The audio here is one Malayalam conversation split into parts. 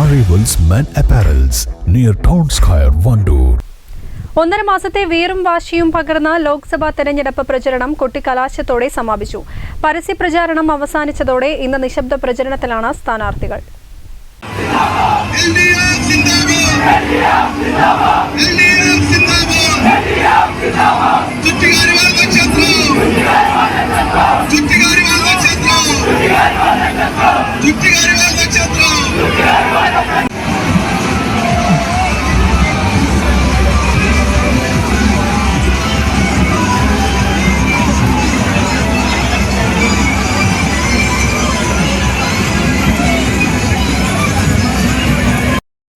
Arrivals Men apparels near Town Square, Wandoor ഒന്നര മാസത്തെ വീറും വാശിയും പകർന്ന ലോക്സഭാ തെരഞ്ഞെടുപ്പ് പ്രചരണം കൊട്ടിക്കലാശത്തോടെ സമാപിച്ചു പരസ്യ പ്രചാരണം അവസാനിച്ചതോടെ ഇന്ന് നിശബ്ദ പ്രചരണത്തിലാണ് സ്ഥാനാർത്ഥികൾ ചുറ്റികാരി നക്ഷത്രം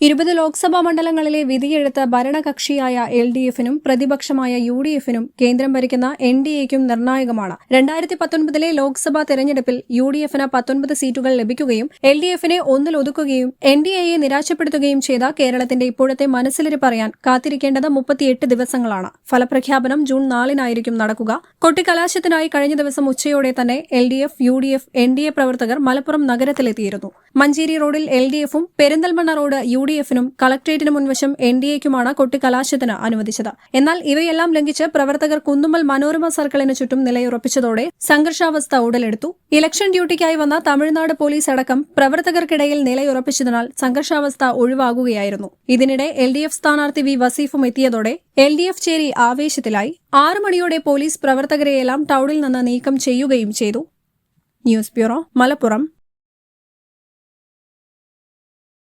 ഇരുപത് ലോക്സഭാ മണ്ഡലങ്ങളിലെ വിധിയെഴുത്ത് ഭരണകക്ഷിയായ എൽ ഡി എഫിനും പ്രതിപക്ഷമായ യു ഡി എഫിനും കേന്ദ്രം ഭരിക്കുന്ന എൻ ഡി എക്കും നിർണായകമാണ്. രണ്ടായിരത്തി പത്തൊൻപതിലെ ലോക്സഭാ തെരഞ്ഞെടുപ്പിൽ യു ഡി എഫിന് പത്തൊൻപത് സീറ്റുകൾ ലഭിക്കുകയും എൽ ഡി എഫിനെ ഒന്നിൽ ഒതുക്കുകയും എൻ ഡി എയെ നിരാശപ്പെടുത്തുകയും ചെയ്ത കേരളത്തിന്റെ ഇപ്പോഴത്തെ മനസ്സിലിരിപ്പ് പറയാൻ കാത്തിരിക്കേണ്ടത് മുപ്പത്തിയെട്ട് ദിവസങ്ങളാണ്. ഫലപ്രഖ്യാപനം ജൂൺ നാലിനായിരിക്കും നടക്കുക. കൊട്ടിക്കലാശത്തിനായി കഴിഞ്ഞ ദിവസം ഉച്ചയോടെ തന്നെ L D F U D F N D A പ്രവർത്തകർ മലപ്പുറം നഗരത്തിലെത്തിയിരുന്നു. മഞ്ചേരി റോഡിൽ എൽ ഡി എഫും പെരിന്തൽമണ്ണ റോഡ് യു ഡി എഫിനും കളക്ട്രേറ്റിന് മുൻവശം എൻ ഡി എക്കുമാണ് കൊട്ടിക്കലാശത്തിന് അനുവദിച്ചത്. എന്നാൽ ഇവയെല്ലാം ലംഘിച്ച് പ്രവർത്തകർ കുന്നുമ്മൽ മനോരമ സർക്കിളിന് ചുറ്റും നിലയുറപ്പിച്ചതോടെ സംഘർഷാവസ്ഥ ഉടലെടുത്തു. ഇലക്ഷൻ ഡ്യൂട്ടിക്കായി വന്ന തമിഴ്നാട് പോലീസ് അടക്കം പ്രവർത്തകർക്കിടയിൽ നിലയുറപ്പിച്ചതിനാൽ സംഘർഷാവസ്ഥ ഒഴിവാകുകയായിരുന്നു. ഇതിനിടെ എൽ ഡി എഫ് സ്ഥാനാർത്ഥി വി. വസീഫും എത്തിയതോടെ എൽ ഡി എഫ് ചേരി ആവേശത്തിലായി. ആറു മണിയോടെ പോലീസ് പ്രവർത്തകരെയെല്ലാം ടൌണിൽ നിന്ന് നീക്കം ചെയ്യുകയും ചെയ്തു. News bureau Malappuram.